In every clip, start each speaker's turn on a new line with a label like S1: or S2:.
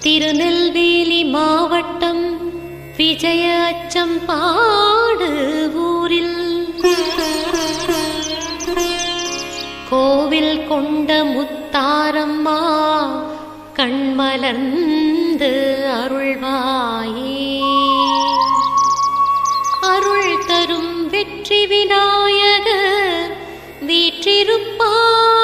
S1: திருநெல்வேலி மாவட்டம் விஜய அச்சம் பாடு ஊரில். கோவில் கொண்ட முத்தாரம்மா கண்மலர்ந்து அருள்வாயே. அருள் தரும் வெற்றி விநாயகர் வீற்றிருப்பார்.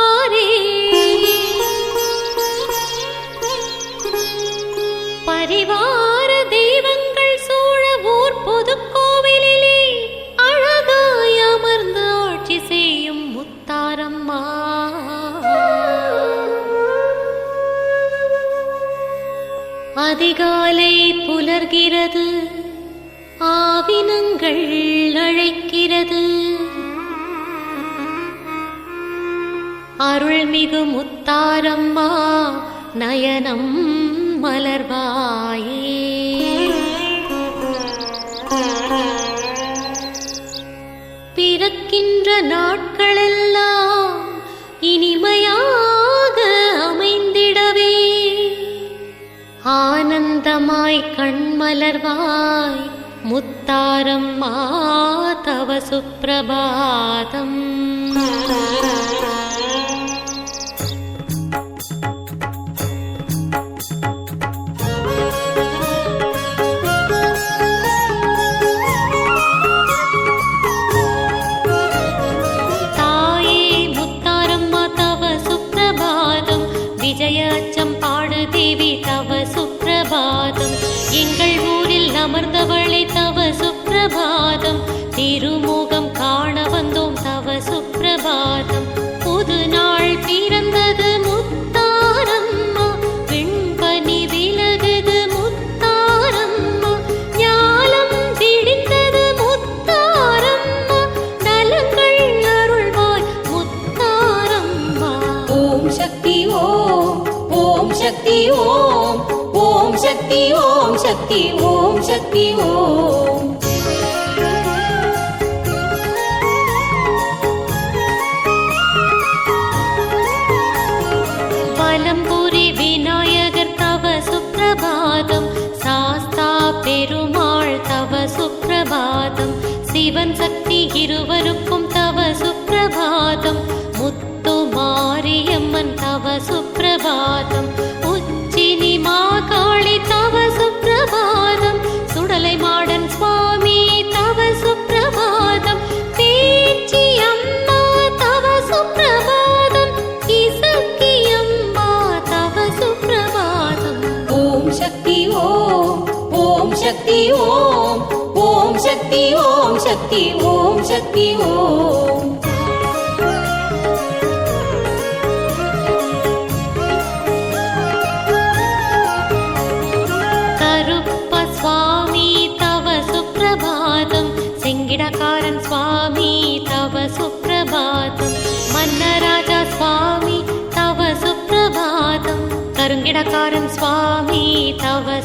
S1: அழைக்கிறது. ஆவினங்கள் அழைக்கிறது. அருள்மிகு முத்தாரம்மா நயனம் மலர்வாயே. பிறக்கின்ற நாட்களெல்லாம் இனிமை கண்மலர்வாய் முத்தாரம்மா தவ சுப்பிரபாதம்
S2: சக்தி ஓம் ஓம் சக்தி ஓம் சக்தி ஓம் சக்தி ஓம்.
S1: வலம்புரி விநாயகர் தவ சுப்பிரபாதம் சாஸ்தா பெருமாள் தவ சுப்பிரபாதம். சிவன் சக்தி இருவருக்கும்
S2: சக்தி ஓம் சக்தி ஓம் சக்தி ஓம்.
S1: கருப்ப சுவாமி தவ சுப்பிரபாதம். செங்கிடக்காரன் சுவாமி தவ சுப்பிரபாதம். மன்னராஜா சுவாமி தவ சுப்பிரபாதம். கருங்கிடக்காரன் சுவாமி தவ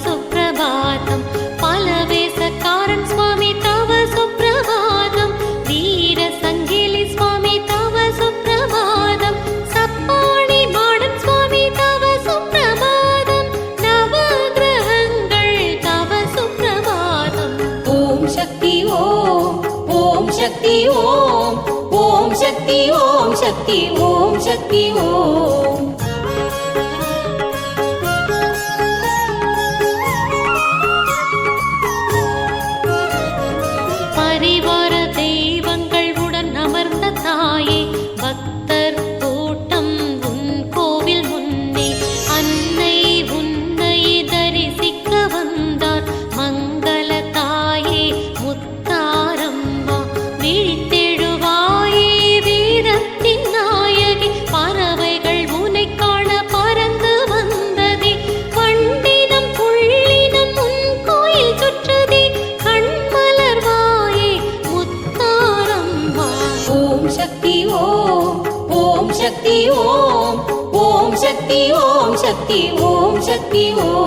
S2: ஓம் சக்தி ஓம். சக்தி ஓம் சக்தி ஓம்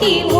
S2: की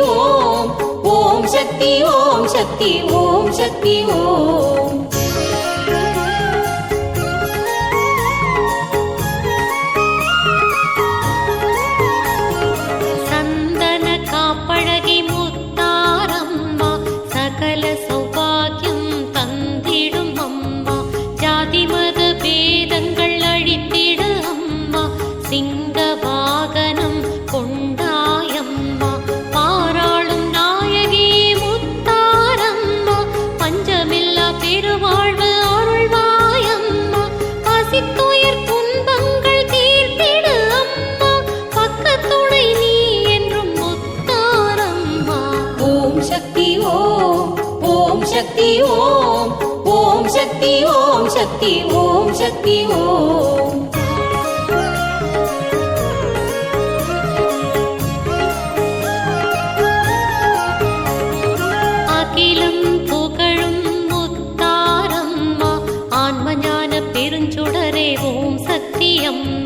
S2: ஓம் ஓம்
S1: சக்தி ஓம் சக்தி ஓம் சக்தி ஓம். சக்தி ஓம் ஓம் சக்தி ஓம் சக்தி ஓம் சக்தி ஓம்.
S3: அகிலம் புகழும் முத்தாரம்மா ஆன்மஞான பெருஞ்சுடரே ஓம்
S1: சக்தியம்மா